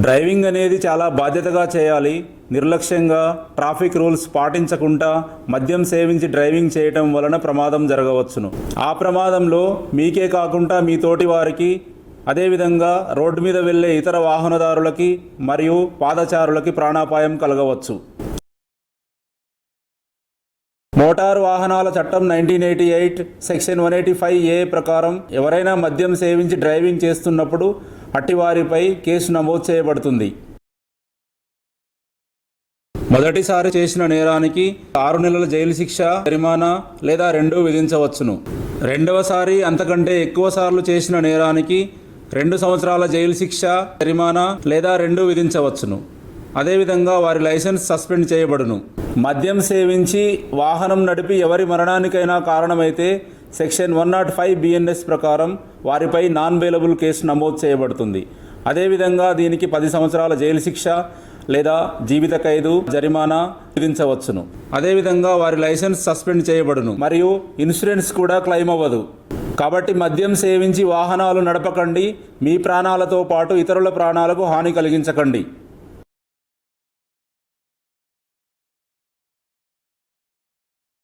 Driving అనేది చాలా బాధ్యతగా చేయాలి. నిర్లక్ష్యంగా ట్రాఫిక్ రూల్స్ పాటించకుండా మద్యం సేవించి డ్రైవింగ్ చేయటం వలన ప్రమాదం జరగవచ్చును. ఆ ప్రమాదంలో మీకే కాకుండా మీ తోటి వారికి అదేవిధంగా రోడ్డు మీద వెళ్ళే ఇతర వాహనదారులకి మరియు పాదచారులకి ప్రాణాపాయం కలగవచ్చు. మోటారు వాహనాల చట్టం nineteen eighty eight section one eighty five A ప్రకారం ఎవరైనా మద్యం సేవించి డ్రైవింగ్ చేస్తున్నప్పుడు అట్టివారిపై కేసు నమోదు చేయబడుతుంది. మొదటిసారి చేసిన నేరానికి ఆరు నెలల జైలు శిక్ష జరిమానా లేదా రెండూ విధించవచ్చును. రెండవసారి అంతకంటే ఎక్కువ సార్లు చేసిన నేరానికి రెండు సంవత్సరాల జైలు శిక్ష జరిమానా లేదా రెండూ విధించవచ్చును. అదేవిధంగా వారి లైసెన్స్ సస్పెండ్ చేయబడును. మద్యం సేవించి వాహనం నడిపి ఎవరి మరణానికైనా కారణమైతే section one nought five BNS ప్రకారం వారిపై నాన్ బెయిలబుల్ కేసు నమోదు చేయబడుతుంది. అదేవిధంగా దీనికి పది సంవత్సరాల జైలు శిక్ష లేదా జీవిత ఖైదు జరిమానా విధించవచ్చును. అదేవిధంగా వారి లైసెన్స్ సస్పెండ్ చేయబడును. మరియు ఇన్సూరెన్స్ కూడా క్లెయిమ్ అవ్వదు. కాబట్టి మద్యం సేవించి వాహనాలు నడపకండి మీ ప్రాణాలతో పాటు ఇతరుల ప్రాణాలకు హాని కలిగించకండి.